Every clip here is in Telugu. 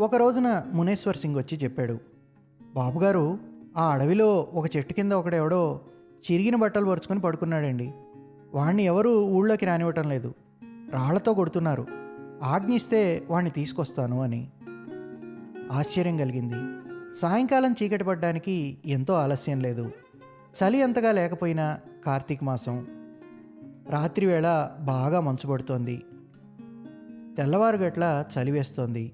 ఒక రోజున మునేశ్వర్ సింగ్ వచ్చి చెప్పాడు బాబుగారు ఆ అడవిలో ఒక చెట్టు కింద ఒకడెవడో చిరిగిన బట్టలు పరుచుకొని పడుకున్నాడండి. వాణ్ణి ఎవరూ ఊళ్ళోకి రానివ్వటం లేదు. రాళ్ళతో కొడుతున్నారు. ఆజ్ఞిస్తే వాణ్ణి తీసుకొస్తాను అని. ఆశ్చర్యం కలిగింది. సాయంకాలం చీకటి పడ్డానికి ఎంతో ఆలస్యం లేదు. చలి అంతగా లేకపోయినా కార్తీక మాసం రాత్రివేళ బాగా మంచు పడుతోంది తెల్లవారు గట్ల చలి వేస్తోంది.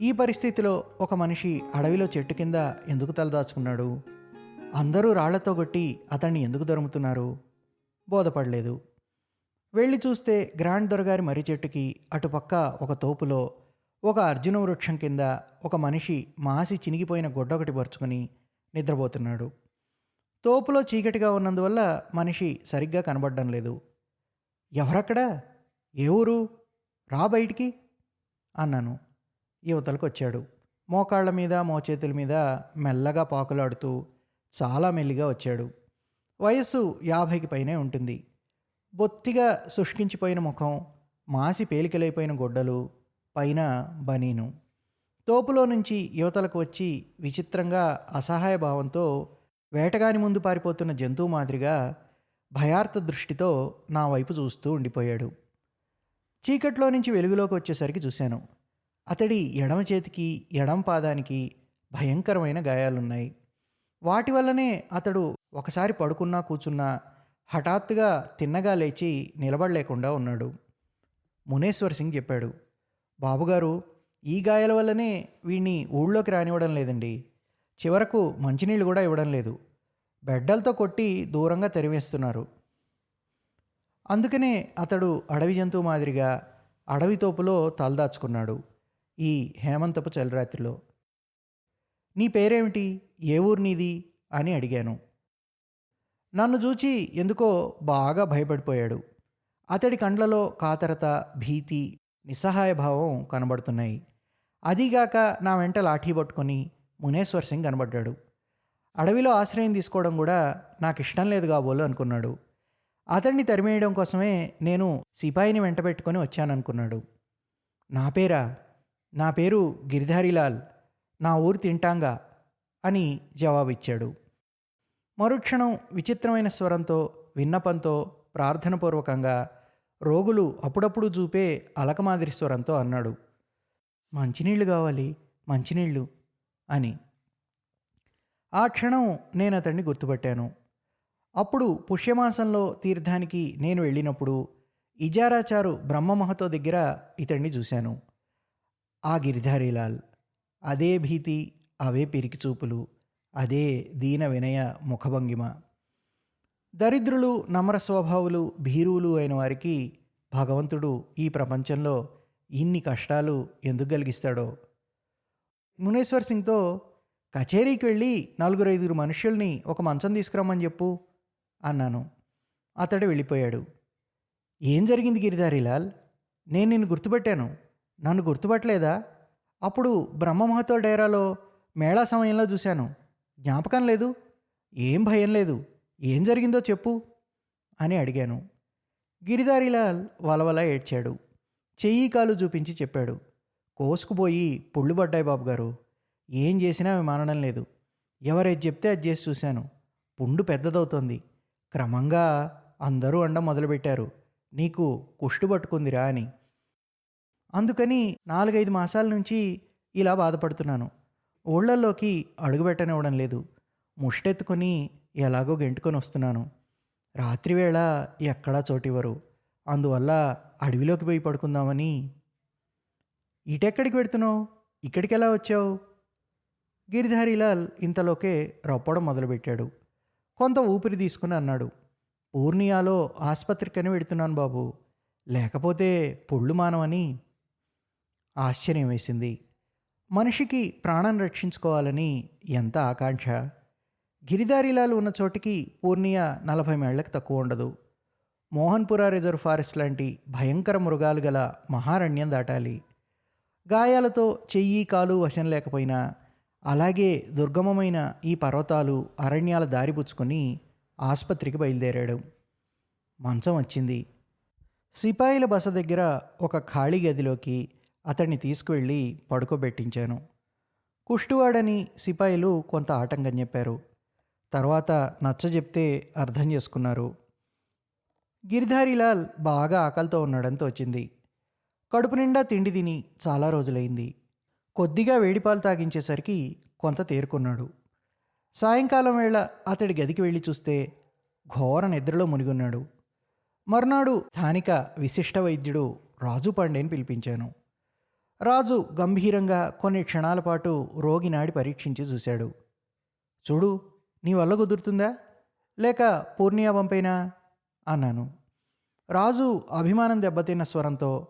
ఈ పరిస్థితిలో ఒక మనిషి అడవిలో చెట్టు కింద ఎందుకు తలదాచుకున్నాడు అందరూ రాళ్ళతో కొట్టి అతన్ని ఎందుకు దొరుకుతున్నారు బోధపడలేదు. వెళ్ళి చూస్తే గ్రాండ్ దొరగారి మర్రి చెట్టుకి అటుపక్క ఒక తోపులో ఒక అర్జున వృక్షం కింద ఒక మనిషి మాసి చినిగిపోయిన గొడ్డొకటి పరుచుకొని నిద్రపోతున్నాడు. తోపులో చీకటిగా ఉన్నందువల్ల మనిషి సరిగ్గా కనబడడం లేదు. ఎవరక్కడ? ఏ ఊరు? రా బయటికి అన్నాను. యువతలకు వచ్చాడు మోకాళ్ళ మీద మోచేతుల మీద మెల్లగా పాకులాడుతూ చాలా మెల్లిగా వచ్చాడు. వయస్సు యాభైకి పైనే ఉంటుంది. బొత్తిగా శుష్కించిపోయిన ముఖం మాసి పేలికలైపోయిన గొడ్డలు పైన బనీను. తోపులో నుంచి యువతలకు వచ్చి విచిత్రంగా అసహాయ భావంతో వేటగాని ముందు పారిపోతున్న జంతువు మాదిరిగా భయార్థ దృష్టితో నా వైపు చూస్తూ ఉండిపోయాడు. చీకట్లో నుంచి వెలుగులోకి వచ్చేసరికి చూశాను. అతడి ఎడమ చేతికి ఎడమ పాదానికి భయంకరమైన గాయాలున్నాయి. వాటి వల్లనే అతడు ఒకసారి పడుకున్నా కూర్చున్నా హఠాత్తుగా తిన్నగా లేచి నిలబడలేకుండా ఉన్నాడు. మునేశ్వర్ సింగ్ చెప్పాడు బాబుగారు ఈ గాయాల వల్లనే వీడిని ఊళ్ళోకి రానివ్వడం లేదండి. చివరకు మంచినీళ్ళు కూడా ఇవ్వడం లేదు. బెడ్డలతో కొట్టి దూరంగా తెరివేస్తున్నారు. అందుకనే అతడు అడవి జంతువు మాదిరిగా అడవి తోపులో తలదాచుకున్నాడు. ఈ హేమంతపు చలిరాత్రిలో నీ పేరేమిటి? ఏ ఊరు నీది అని అడిగాను. నన్ను చూచి ఎందుకో బాగా భయపడిపోయాడు. అతడి కండ్లలో కాతరత భీతి నిస్సహాయ భావం కనబడుతున్నాయి. అదీగాక నా వెంట లాఠీ పట్టుకొని మునేశ్వర్ సింగ్ కనబడ్డాడు. అడవిలో ఆశ్రయం తీసుకోవడం కూడా నాకు ఇష్టం లేదు కాబోలు అనుకున్నాడు. అతన్ని తరిమేయడం కోసమే నేను సిపాయిని వెంట పెట్టుకొని వచ్చాననుకున్నాడు. నా పేరా? నా పేరు గిరిధారిలాల్ నా ఊరు తింటాంగా అని జవాబిచ్చాడు. మరుక్షణం విచిత్రమైన స్వరంతో విన్నపంతో ప్రార్థనపూర్వకంగా రోగులు అప్పుడప్పుడు చూపే అలకమాదిరి స్వరంతో అన్నాడు. మంచినీళ్ళు కావాలి మంచినీళ్ళు అని. ఆ క్షణం నేను అతన్ని గుర్తుపట్టాను. అప్పుడు పుష్యమాసంలో తీర్థానికి నేను వెళ్ళినప్పుడు ఇజారాచారు బ్రహ్మమహతో దగ్గర ఇతన్ని చూశాను. ఆ గిరిధారీలాల్ అదే భీతి అవే పిరికి చూపులు అదే దీన వినయ ముఖభంగిమ. దరిద్రులు నమ్ర స్వభావులు భీరువులు అయిన వారికి భగవంతుడు ఈ ప్రపంచంలో ఇన్ని కష్టాలు ఎందుకు కలిగిస్తాడో? మునేశ్వర్ సింగ్తో కచేరీకి వెళ్ళి నలుగురు ఐదుగురు మనుషుల్ని ఒక మంచం తీసుకురమ్మని చెప్పు అన్నాను. అతడు వెళ్ళిపోయాడు. ఏం జరిగింది గిరిధారీలాల్? నేను నిన్ను గుర్తుపెట్టాను. నన్ను గుర్తుపట్టలేదా? అప్పుడు బ్రహ్మమహతో డేరాలో మేళా సమయంలో చూశాను. జ్ఞాపకం లేదు. ఏం భయం లేదు. ఏం జరిగిందో చెప్పు అని అడిగాను. గిరిధారీలాల్ వలవల ఏడ్చాడు. చెయ్యి కాలు చూపించి చెప్పాడు. కోసుకుపోయి పుళ్ళు పడ్డాయి బాబు గారు ఏం చేసినా మానడం లేదు. ఎవరేది చెప్తే అది చేసి చూశాను. పుండు పెద్దదవుతోంది. క్రమంగా అందరూ అండం మొదలుపెట్టారు. నీకు కుష్టు పట్టుకుందిరా అని. అందుకని నాలుగైదు మాసాల నుంచి ఇలా బాధపడుతున్నాను. ఊళ్ళల్లోకి అడుగుపెట్టనివ్వడం లేదు. ముష్టెత్తుకొని ఎలాగో గెంటుకొని వస్తున్నాను. రాత్రివేళ ఎక్కడా చోటివ్వరు. అందువల్ల అడవిలోకి పోయి పడుకుందామని. ఇటెక్కడికి పెడుతున్నావు ఇక్కడికి ఎలా వచ్చావు? గిరిధారీలాల్ ఇంతలోకే రొప్పడం మొదలుపెట్టాడు. కొంత ఊపిరి తీసుకుని అన్నాడు. పూర్ణియాలో ఆసుపత్రికని పెడుతున్నాను బాబు. లేకపోతే పొళ్ళు మానవని. ఆశ్చర్యం వేసింది. మనిషికి ప్రాణం రక్షించుకోవాలని ఎంత ఆకాంక్ష? గిరిదారిలాలు ఉన్న చోటికి పూర్ణియా నలభై మేళ్ళకు తక్కువ ఉండదు. మోహన్పుర రిజర్వ్ ఫారెస్ట్ లాంటి భయంకర మృగాలు గల మహారణ్యం దాటాలి. గాయాలతో చెయ్యి కాలు వశం లేకపోయినా అలాగే దుర్గమమైన ఈ పర్వతాలు అరణ్యాల దారిపుచ్చుకొని ఆసుపత్రికి బయలుదేరాడు. మంచం వచ్చింది. సిపాయిల బస దగ్గర ఒక ఖాళీ గదిలోకి అతన్ని తీసుకువెళ్ళి పడుకోబెట్టించాను. కుష్టువాడని సిపాయిలు కొంత ఆటంకం చెప్పారు. తర్వాత నచ్చ చెప్తే అర్థం చేసుకున్నారు. గిరిధారీలాల్ బాగా ఆకలితో ఉన్నాడని తోచింది కడుపు నిండా తిండి తిని చాలా రోజులైంది. కొద్దిగా వేడిపాలు తాగించేసరికి కొంత తేరుకున్నాడు. సాయంకాలం వేళ అతడి గదికి వెళ్ళి చూస్తే ఘోర నిద్రలో మునిగున్నాడు. మర్నాడు స్థానిక విశిష్ట వైద్యుడు రాజు పాండేని పిలిపించాను. రాజు గంభీరంగా కొన్ని క్షణాల పాటు రోగి నాడి పరీక్షించి చూశాడు. చూడు నీ వల్ల కుదురుతుందా? లేక పూర్ణియా పంపైనా? అన్నాను. రాజు అభిమానం దెబ్బతిన్న స్వరంతో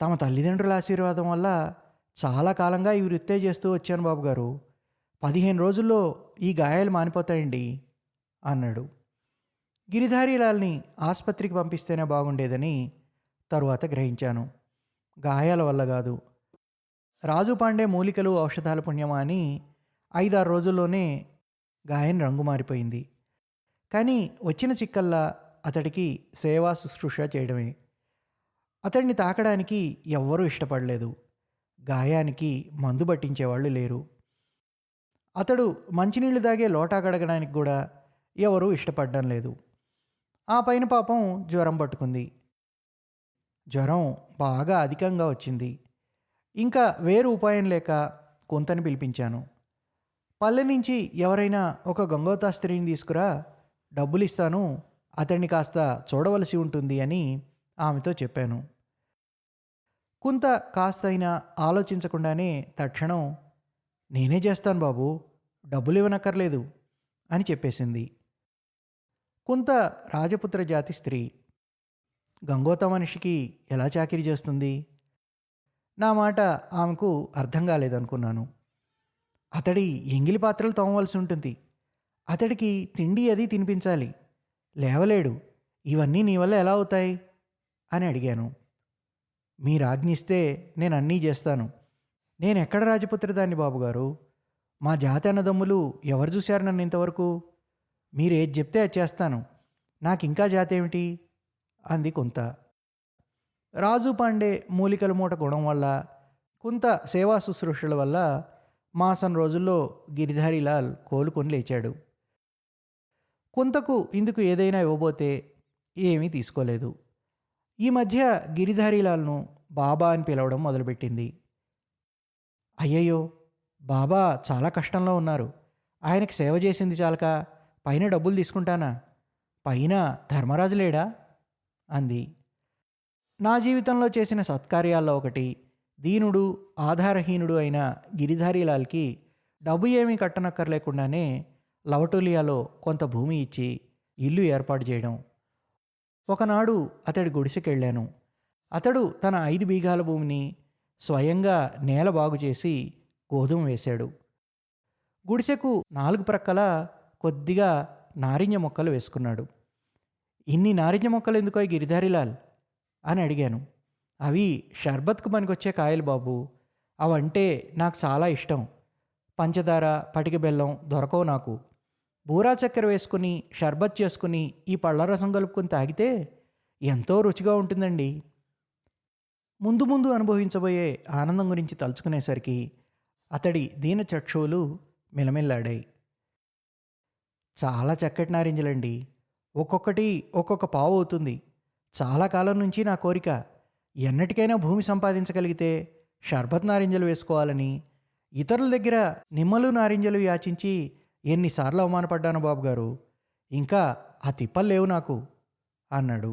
తమ తల్లిదండ్రుల ఆశీర్వాదం వల్ల చాలా కాలంగా ఈ వృత్తే చేస్తూ వచ్చాను బాబు గారు పదిహేను రోజుల్లో ఈ గాయాలు మానిపోతాయండి అన్నాడు. గిరిధారీలాల్ని ఆసుపత్రికి పంపిస్తేనే బాగుండేదని తరువాత గ్రహించాను. గాయాల వల్ల కాదు. రాజు పాండే మూలికలు ఔషధాల పుణ్యమా అని ఐదారు రోజుల్లోనే గాయం రంగు మారిపోయింది కానీ వచ్చిన చిక్కల్లా అతడికి సేవా శుశ్రూష చేయడమే. అతడిని తాకడానికి ఎవ్వరూ ఇష్టపడలేదు. గాయానికి మందు పట్టించేవాళ్ళు లేరు. అతడు మంచినీళ్ళు తాగే లోటా కడగడానికి కూడా ఎవరూ ఇష్టపడడం లేదు. ఆ పైన పాపం జ్వరం పట్టుకుంది. జ్వరం బాగా అధికంగా వచ్చింది. ఇంకా వేరు ఉపాయం లేక కొంతని పిలిపించాను. పల్లె నుంచి ఎవరైనా ఒక గంగోతా స్త్రీని తీసుకురా డబ్బులు ఇస్తాను అతన్ని కాస్త చూడవలసి ఉంటుంది అని ఆమెతో చెప్పాను. కుంత కాస్తైనా ఆలోచించకుండానే తక్షణం నేనే చేస్తాను బాబు డబ్బులు ఇవ్వనక్కర్లేదు అని చెప్పేసింది. కొంత రాజపుత్ర జాతి స్త్రీ గంగోత మనిషికి ఎలా చాకిరీ చేస్తుంది? నా మాట ఆమెకు అర్థం కాలేదనుకున్నాను. అతడి ఎంగిలి పాత్రలు తోమవలసి ఉంటుంది. అతడికి తిండి అది తినిపించాలి. లేవలేడు. ఇవన్నీ నీ వల్ల ఎలా అవుతాయి? అని అడిగాను. మీరు ఆజ్ఞిస్తే నేను అన్నీ చేస్తాను. నేను ఎక్కడ రాజపుత్రి దాన్ని బాబుగారు మా జాతి అన్నదమ్ములు ఎవరు చూశారు నన్ను ఇంతవరకు? మీరు ఏది చెప్తే అది చేస్తాను. నాకు ఇంకా జాతి ఏమిటి అంది కొంత. రాజు పాండే మూలికల మూట గుణం వల్ల కొంత సేవా శుశ్రూషల వల్ల మాసం రోజుల్లో గిరిధారీలాల్ కోలుకొని లేచాడు. కుంతకు ఇందుకు ఏదైనా ఇవ్వబోతే ఏమీ తీసుకోలేదు. ఈ మధ్య గిరిధారీలాల్ను బాబా అని పిలవడం మొదలుపెట్టింది. అయ్యయ్యో! బాబా చాలా కష్టంలో ఉన్నారు. ఆయనకి సేవ చేసింది చాలక పైన డబ్బులు తీసుకుంటానా? పైన ధర్మరాజు లేడా? అంది. నా జీవితంలో చేసిన సత్కార్యాల్లో ఒకటి దీనుడు ఆధారహీనుడు అయిన గిరిధారీలాల్కి డబ్బు ఏమీ కట్టనక్కర్లేకుండానే లవటోలియాలో కొంత భూమి ఇచ్చి ఇల్లు ఏర్పాటు చేయడం. ఒకనాడు అతడి గుడిసెకెళ్ళాను. అతడు తన ఐదు బీఘాల భూమిని స్వయంగా నేల బాగు చేసి గోధుమ వేశాడు. గుడిసెకు నాలుగు ప్రక్కల కొద్దిగా నారింజ మొక్కలు వేసుకున్నాడు. ఇన్ని నారింజ మొక్కలు ఎందుకో గిరిధారిలాల్? అని అడిగాను. అవి షర్బత్కు పనికొచ్చే కాయలు బాబు. అవంటే నాకు చాలా ఇష్టం. పంచదార పటిక బెల్లం దొరకవు నాకు. బూరా చక్కెర వేసుకుని షర్బత్ చేసుకుని ఈ పళ్ళ రసం కలుపుకొని తాగితే ఎంతో రుచిగా ఉంటుందండి. ముందు ముందు అనుభవించబోయే ఆనందం గురించి తలుచుకునేసరికి అతడి దీన చక్షువులు మిలమిల్లాడాయి. చాలా చక్కటి నారింజలండి. ఒక్కొక్కటి ఒక్కొక్క పావు అవుతుంది. చాలా కాలం నుంచి నా కోరిక ఎన్నటికైనా భూమి సంపాదించగలిగితే షర్బత్ నారింజలు వేసుకోవాలని ఇతరుల దగ్గర నిమ్మలు నారింజలు యాచించి ఎన్నిసార్లు అవమానపడ్డాను బాబు గారు ఇంకా ఆ తిప్పలు లేవు నాకు అన్నాడు.